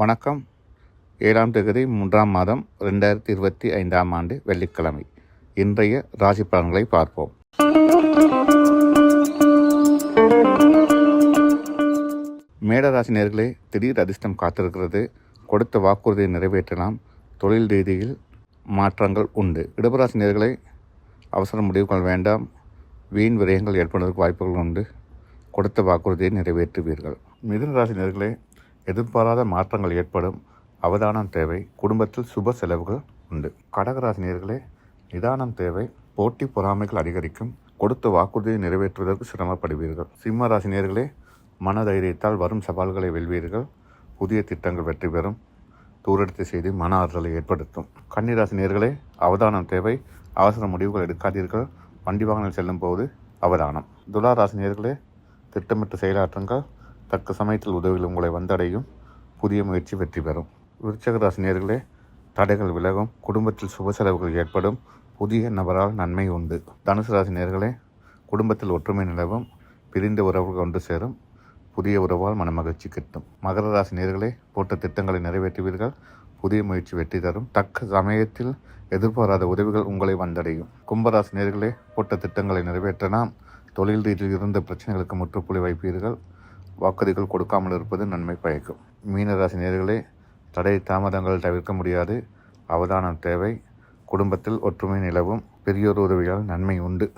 வணக்கம். ஏழாம் தேதி மூன்றாம் மாதம் ரெண்டாயிரத்தி இருபத்தி ஐந்தாம் ஆண்டு வெள்ளிக்கிழமை. இன்றைய ராசி பலன்களை பார்ப்போம். மேடராசி நேர்களே திடீர் அதிர்ஷ்டம் காத்திருக்கிறது. கொடுத்த வாக்குறுதியை நிறைவேற்றலாம். தொழில் ரீதியில் மாற்றங்கள் உண்டு. இடபராசி நேர்களை அவசர முடிவுகள் வேண்டாம். வீண் விரயங்கள் ஏற்படுவதற்கு வாய்ப்புகள் உண்டு. கொடுத்த வாக்குறுதியை நிறைவேற்றுவீர்கள். மிதுன ராசினியர்களே எதிர்பாராத மாற்றங்கள் ஏற்படும். அவதானம் தேவை. குடும்பத்தில் சுப செலவுகள் உண்டு. கடகராசினியர்களே நிதானம் தேவை. போட்டி பொறாமைகள் அதிகரிக்கும். கொடுத்த வாக்குறுதியை நிறைவேற்றுவதற்கு சிரமப்படுவீர்கள். சிம்ம ராசினியர்களே மனதைரியத்தால் வரும் சவால்களை வெல்வீர்கள். புதிய திட்டங்கள் வெற்றி பெறும். தூரெடுத்து செய்து மன ஆறுதலை ஏற்படுத்தும். கன்னிராசினியர்களே அவதானம் தேவை. அவசர முடிவுகள் எடுக்காதீர்கள். வண்டி வாகனம் செல்லும் போது அவதானம். துலா ராசி திட்டமிட்டு செயலாற்றுங்கள். தக்க சமயத்தில் உதவிகள் உங்களை வந்தடையும். புதிய முயற்சி வெற்றி பெறும். விருச்சக நேர்களே தடைகள் விலகும். குடும்பத்தில் சுப செலவுகள் ஏற்படும். புதிய நபரால் நன்மை உண்டு. தனுசு ராசி நேர்களே குடும்பத்தில் ஒற்றுமை நிலவும். பிரிந்த உறவுகள் ஒன்று சேரும். புதிய உறவால் மனமகிழ்ச்சி கிட்டும். மகர ராசி நேர்களே போட்ட திட்டங்களை நிறைவேற்றுவீர்கள். புதிய முயற்சி வெற்றி தரும். தக்க சமயத்தில் எதிர்பாராத உதவிகள் உங்களை வந்தடையும். கும்பராசி நேர்களே போட்ட திட்டங்களை நிறைவேற்றலாம் தொழில் ரீதியில் இருந்த பிரச்சனைகளுக்கு முற்றுப்புள்ளி வைப்பீர்கள். வாக்குறுதிகள் கொடுக்காமல் இருப்பது நன்மை பயக்கும். மீனராசி நேர்களே தடை தாமதங்கள் தவிர்க்க முடியாது. அவதானம் தேவை. குடும்பத்தில் ஒற்றுமை நிலவும். பெரியோர் உதவியால் நன்மை உண்டு.